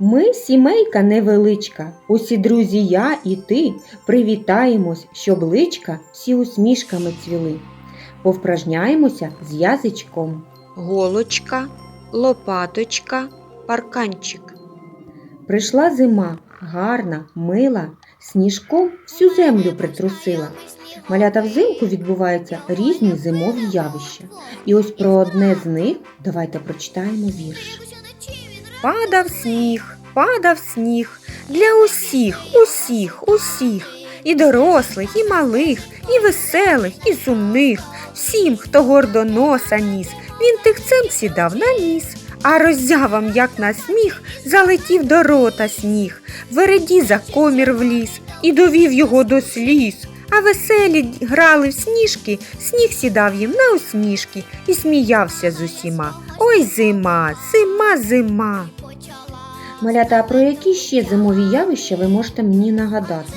Ми сімейка невеличка, усі друзі я і ти привітаємось, щоб личка всі усмішками цвіли. Повпражняємося з язичком. голочка, лопаточка, парканчик. Прийшла зима, гарна, мила, сніжком всю землю притрусила. Малята взимку відбуваються різні зимові явища. І ось про одне з них давайте прочитаємо вірш. Падав сніг, падав сніг для усіх, усіх, усіх, і дорослих, і малих, і веселих, і сумних, всім, хто гордо носа ніс, він тихцем сідав на ніс. А роззявам, як на сміх, залетів до рота сніг, вереді за комір вліз і довів його до сліз. А веселі грали в сніжки, сніг сідав їм на усмішки і сміявся з усіма. Ой, зима, зима, зима. Малята, а про які ще зимові явища ви можете мені нагадати?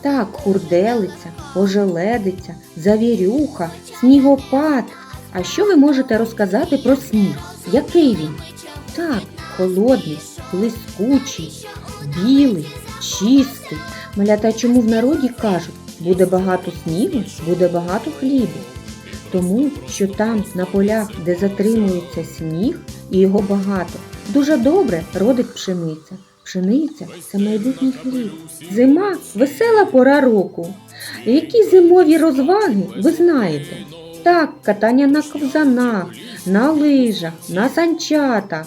Так, хурделиця, ожеледиця, завірюха, снігопад. А що ви можете розказати про сніг? Який він? Так, холодний, блискучий, білий, чистий. Малята, чому в народі кажуть, буде багато снігу, буде багато хлібу? Тому що там, на полях, де затримується сніг, і його багато, дуже добре родить пшениця. Пшениця це майбутній хліб. Зима весела пора року. Які зимові розваги ви знаєте? Так, катання на ковзанах, на лижах, на санчатах.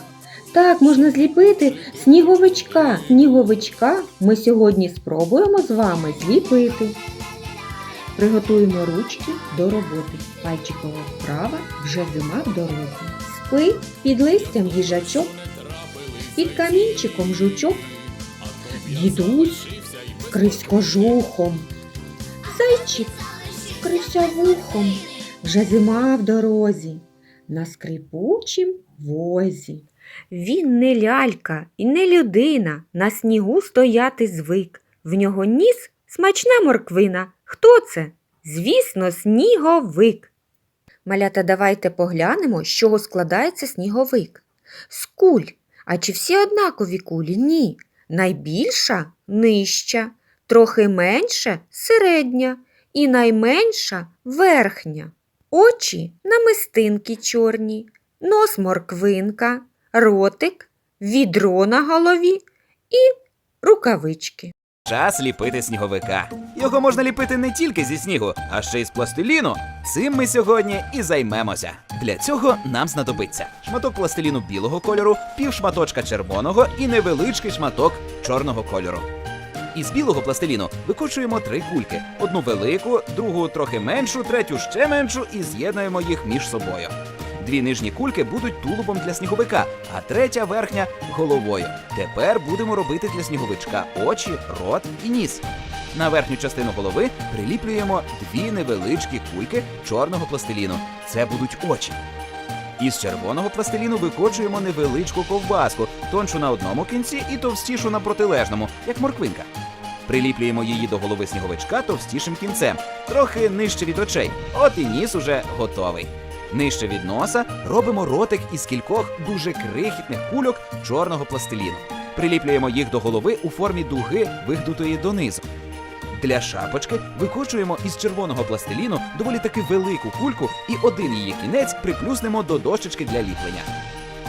Так, можна зліпити сніговичка. Сніговичка ми сьогодні спробуємо з вами зліпити. Приготуємо ручки до роботи. Пальчикова вправа вже зима в дорозі. Спи під листям їжачок, під камінчиком жучок. Дідусь вкривсь кожухом. Зайчик вкрився вухом. Вже зима в дорозі, на скрипучім возі. Він не лялька і не людина, на снігу стояти звик. В нього ніс смачна морквина. Хто це? Звісно, сніговик. Малята, давайте поглянемо, з чого складається сніговик. З куль. А чи всі однакові кулі? Ні. Найбільша нижча, трохи менша середня і найменша верхня. Очі намистинки чорні, нос морквинка, ротик, відро на голові і рукавички. Час ліпити сніговика. Його можна ліпити не тільки зі снігу, а ще й з пластиліну. Цим ми сьогодні і займемося. Для цього нам знадобиться шматок пластиліну білого кольору, пів шматочка червоного і невеличкий шматок чорного кольору. Із білого пластиліну викочуємо три кульки: одну велику, другу трохи меншу, третю ще меншу і з'єднуємо їх між собою. Дві нижні кульки будуть тулубом для сніговика, а третя верхня головою. Тепер будемо робити для сніговичка очі, рот і ніс. На верхню частину голови приліплюємо дві невеличкі кульки чорного пластиліну. Це будуть очі. Із червоного пластиліну викочуємо невеличку ковбаску, тоншу на одному кінці і товстішу на протилежному, як морквинка. Приліплюємо її до голови сніговичка товстішим кінцем, трохи нижче від очей. От і ніс уже готовий. Нижче від носа робимо ротик із кількох дуже крихітних кульок чорного пластиліну. Приліплюємо їх до голови у формі дуги, вигнутої донизу. Для шапочки викочуємо із червоного пластиліну доволі таки велику кульку і один її кінець приплюснемо до дощечки для ліплення.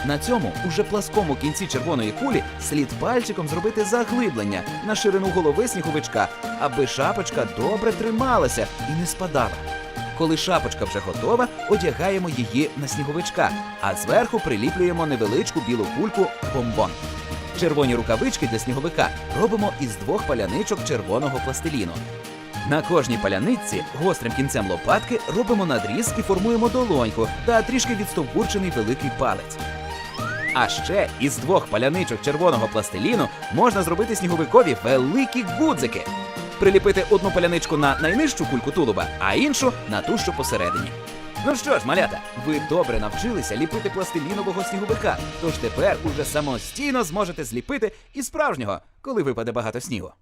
На цьому уже пласкому кінці червоної кулі слід пальчиком зробити заглиблення на ширину голови сніговичка, аби шапочка добре трималася і не спадала. Коли шапочка вже готова, одягаємо її на сніговичка, а зверху приліплюємо невеличку білу кульку бомбон. Червоні рукавички для сніговика робимо із двох паляничок червоного пластиліну. На кожній паляниці гострим кінцем лопатки робимо надріз і формуємо долоньку та трішки відстовбурчений великий палець. А ще із двох паляничок червоного пластиліну можна зробити сніговикові великі гудзики. Приліпити одну паляничку на найнижчу кульку тулуба, а іншу на ту, що посередині. Ну що ж, малята, ви добре навчилися ліпити пластилінового сніговика, тож тепер уже самостійно зможете зліпити і справжнього, коли випаде багато снігу.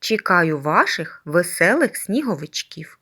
Чекаю ваших веселих сніговичків.